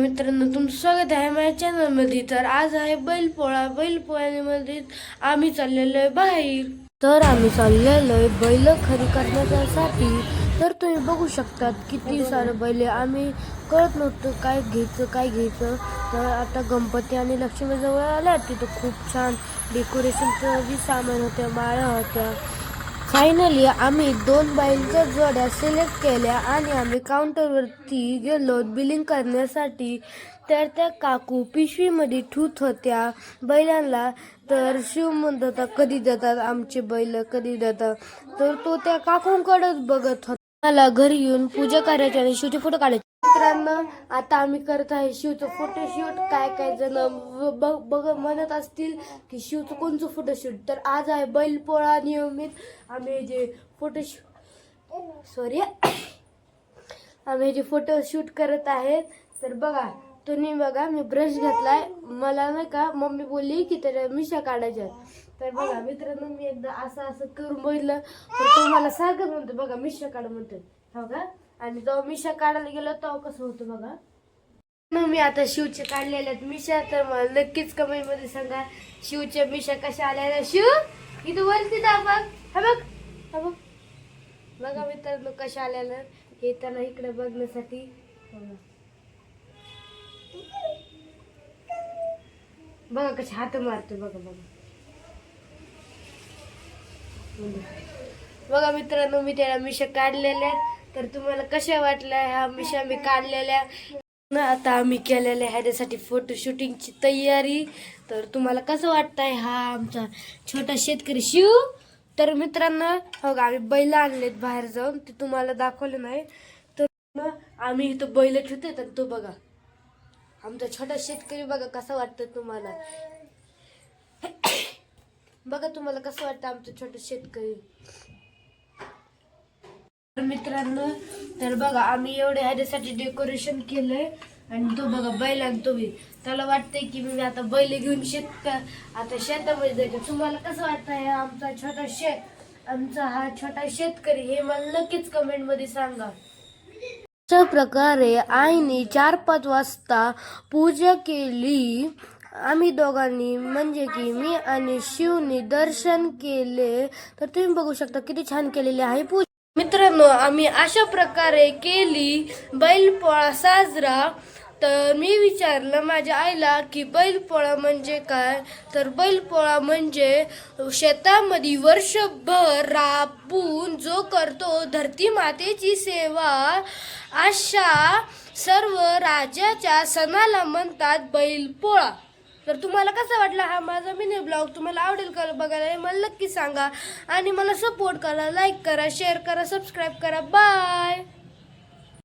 मित्रांनो तुमचं स्वागत आहे माझ्या चॅनलमध्ये तर आज आहे बैलपोळा. बैलपोळ्यामध्ये आम्ही चाललेलो आहे बाहेर. तर आम्ही चाललेलो आहे बैल खरी करण्यासाठी. तर तुम्ही बघू शकतात किती सारे बैल आम्ही कळत नव्हतं काय घ्यायचं काय घ्यायचं. तर आता गणपती आणि लक्ष्मीजवळ आल्या. तिथं खूप छान डेकोरेशनचं बी सामान होत्या माळ्या होत्या. फायनली आम्ही दोन बैलच्या जोड्या सिलेक्ट केल्या आणि आम्ही काउंटरवरती गेलो. बिलिंग करण्यासाठी तर त्या काकू पिशवीमध्ये ठूत होत्या. बैलांना तर शिव म्हणत कधी देतात आमचे बैल? कधी देतात? तर तो त्या काकूंकडेच बघत होता. मला घरी येऊन पूजा करायची आणि शिवचे फोटो काढायचे. मित्रांनो आता आम्ही करत आहे शिवचं फोटोशूट काय काय जण बघ बघ म्हणत असतील की शिवचं कोणचं फोटोशूट तर आज आहे बैलपोळा नियमित. आम्ही जे फोटोशूट सॉरी आम्ही जे फोटोशूट करत आहेत तर बघा तुम्ही बघा मी ब्रश घेतलाय. मला नाही का मम्मी बोलली की तर मिशा काढायच्या. तर बघा मित्रांनो मी एकदा असं असं करून बोललं तर तुम्हाला मला म्हणतो बघा मिशा काढ म्हणतो हो का? आणि जेव्हा मिशा काढायला गेलो तेव्हा कसं होतं बघा. मग मी आता शिवचे काढलेले आहेत मिशा तर मला नक्कीच कमेंटमध्ये सांगा शिवच्या मिशा कशा आल्या शिव इथं वरती दा बघ. हा बघ हा बघ. बघा मित्रांनो कशा आल्या हे त्यांना इकडे बघण्यासाठी. बघा. कशा कसे हात मारतो बघा बघा. बघा मित्रांनो मी त्याला मिशा काढलेल्या आहेत. तर तुम्हाला कशा वाटल्या ह्या मिशा मी काढलेल्या? ना आता आम्ही केलेल्या ह्याच्यासाठी फोटो शूटिंगची तयारी. तर तुम्हाला कसं वाटतंय हा आमचा छोटा शेतकरी शिव? तर मित्रांनो हो आम्ही बैल आणलेत बाहेर जाऊन. ते तुम्हाला दाखवलं नाही. तर आम्ही इथं बैल ठेवतो तर तो बघा. आमचा छोटा शेतकरी बघा कसा वाटतं तुम्हाला. बघा तुम्हाला कसं वाटतं आमचं छोटं शेतकरी. मित्रांनो तर बघा आम्ही एवढे ह्याच्यासाठी डेकोरेशन केलंय आणि तो बघा बैल आणि तो बी. त्याला वाटतंय की मी आता बैल घेऊन शेत आता शेतामध्ये जायचं. तुम्हाला कसं वाटतं हे आमचा छोटा शेत आमचा हा छोटा शेतकरी हे मला नक्कीच कमेंटमध्ये सांगा. अशा प्रकारे आईने चार पाच वाजता पूजा केली. आम्ही दोघांनी म्हणजे की मी आणि शिवनी दर्शन केले. तर तुम्ही बघू शकता किती छान केलेली आहे पूजा. मित्रांनो आम्ही अशा प्रकारे केली बैलपोळा साजरा. तर मी विचारलं माझ्या आईला की बैलपोळा म्हणजे काय? तर बैलपोळा म्हणजे शेतामध्ये वर्षभर राबून जो करतो धरती मातेची सेवा अशा सर्व राज्याच्या सणाला म्हणतात बैलपोळा तर तुम्हाला कसा वाटला हा माझा मिनी ब्लॉग तुम्हाला आवडेल का बघायला? हे मला नक्की सांगा. आणि मला सपोर्ट करा लाईक करा शेअर करा सबस्क्राईब करा. बाय